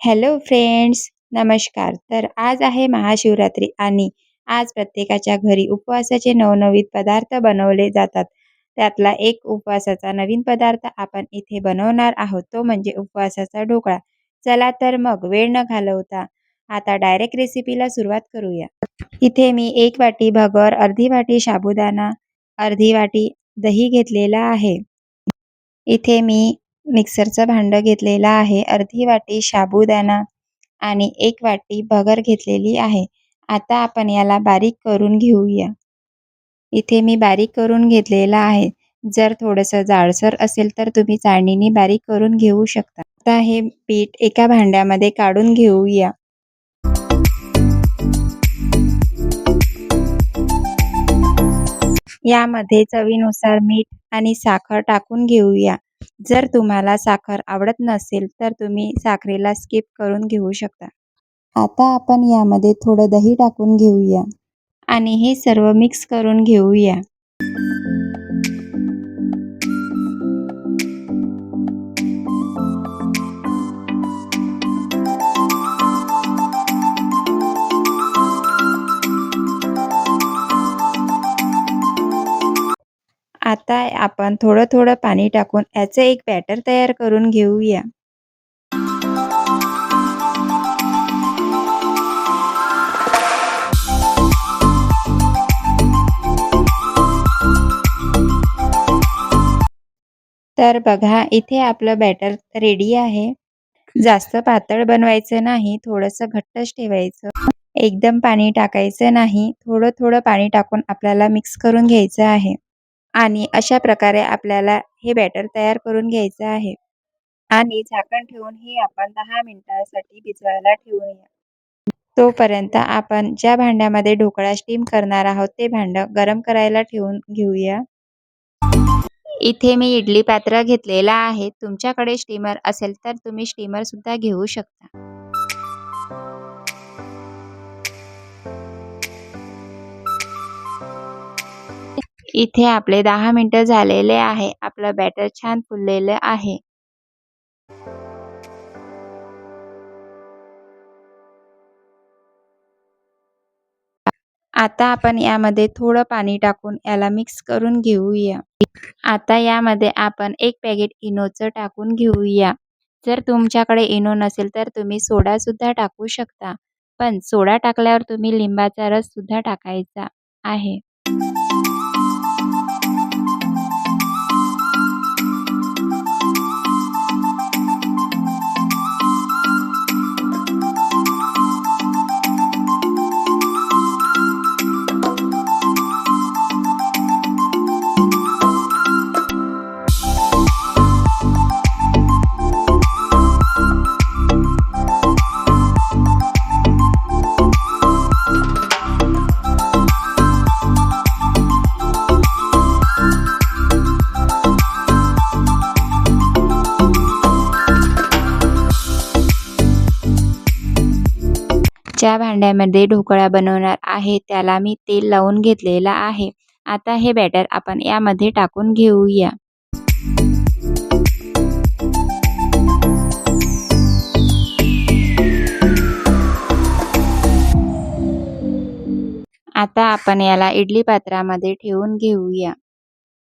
Hello friends नमस्कार. तर आज आहे महाशिवरात्री आणि आज प्रत्येकाच्या घरी उपवासाचे नवनवीन पदार्थ बनवले जातात. त्यातला एक उपवासाचा नवीन पदार्थ आपण इथे बनवणार आहोत. तो म्हणजे उपवासाचा ढोकळा. चला तर मग वेळ न घालवता आता डायरेक्ट रेसिपीला सुरुवात करूया. इथे मी एक वाटी भगर अर्धी वाटी साबुदाणा अर्धी वाटी दही घेतलेला आहे. इथे मी मिक्सरचं भांडं घेतलेलं आहे. अर्धी वाटी साबुदाणा आणि एक वाटी भगर घेतलेली आहे. आता आपण याला बारीक करून घेऊया. इथे मी बारीक करून घेतलेला आहे. जर थोडंसं जाडसर असेल तर तुम्ही चाळणीने बारीक करून घेऊ शकता. आता हे पीठ एका भांड्यामध्ये काढून घेऊया. यामध्ये चवीनुसार मीठ आणि साखर टाकून घेऊया. जर तुम्हाला साखर आवडत नसेल तर तुम्ही साखरेला स्किप करून घेऊ शकता. आता आपण यामध्ये थोडं दही टाकून घेऊया. आणि हे सर्व मिक्स करून घेऊया. आता आपण थोडं थोडं पाणी टाकून याचं एक बॅटर तयार करून घेऊया. तर बघा इथे आपलं बॅटर रेडी आहे. जास्त पातळ बनवायचं नाही थोडंसं घट्टच ठेवायचं. एकदम पाणी टाकायचं नाही थोडं थोडं पाणी टाकून आपल्याला मिक्स करून घ्यायचं आहे. आणि अशा प्रकारे आपल्याला हे बॅटर तयार करून घ्यायचं आहे. आणि झाकण ठेवून हे आपण दहा मिनिटासाठी भिजवायला ठेवूया तोपर्यंत आपण ज्या भांड्यामध्ये ढोकळा स्टीम करणार आहोत ते भांडं गरम करायला ठेवून घेऊया. इथे मी इडली पात्र घेतलेला आहे. तुमच्याकडे स्टीमर असेल तर तुम्ही स्टीमर सुद्धा घेऊ शकता. इथे आपले दहा मिनटं झालेले आहे. आपलं बॅटर छान फुललेलं आहे. आता आपण यामध्ये थोडं पाणी टाकून याला मिक्स करून घेऊया. आता यामध्ये आपण एक पॅकेट इनोचं टाकून घेऊया. जर तुमच्याकडे इनो नसेल तर तुम्ही सोडा सुद्धा टाकू शकता. पण सोडा टाकल्यावर तुम्ही लिंबाचा रस सुद्धा टाकायचा आहे. ज्या भांड्यामध्ये ढोकळा बनवणार आहे त्याला मी तेल लावून घेतलेला आहे. आता हे बॅटर आपण यामध्ये टाकून घेऊया. आता आपण याला इडली पात्रामध्ये ठेवून घेऊया.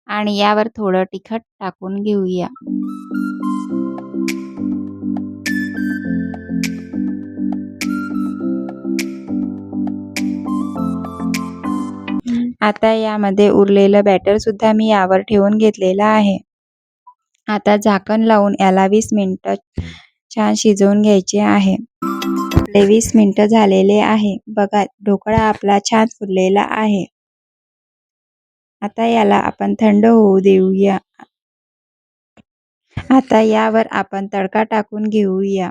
आणि यावर थोडं तिखट टाकून घेऊया. आता यामध्ये उरलेलं बॅटर सुद्धा मी यावर ठेवून घेतलेलं आहे. आता झाकण लावून याला वीस मिनटं छान शिजवून घ्यायचे आहे. आपले वीस मिनटं झालेले आहे. बघा ढोकळा आपला छान फुललेला आहे. आता याला आपण थंड होऊ देऊया. आता यावर आपण तडका टाकून घेऊया.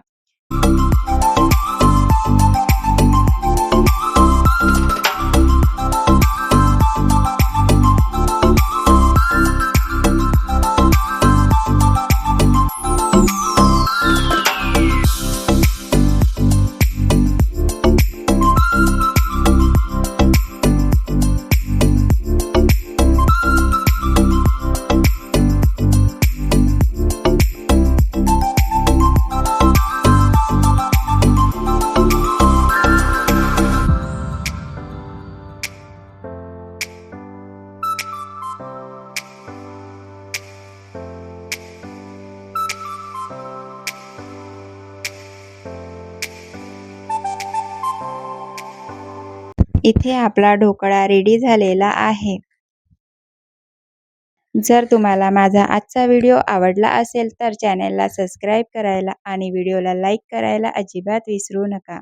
इथे आपला ढोकळा रेडी झालेला आहे. जर तुम्हाला माझा आजचा व्हिडिओ आवडला असेल तर चॅनेलला सबस्क्राईब करायला आणि व्हिडिओला लाईक करायला अजिबात विसरू नका.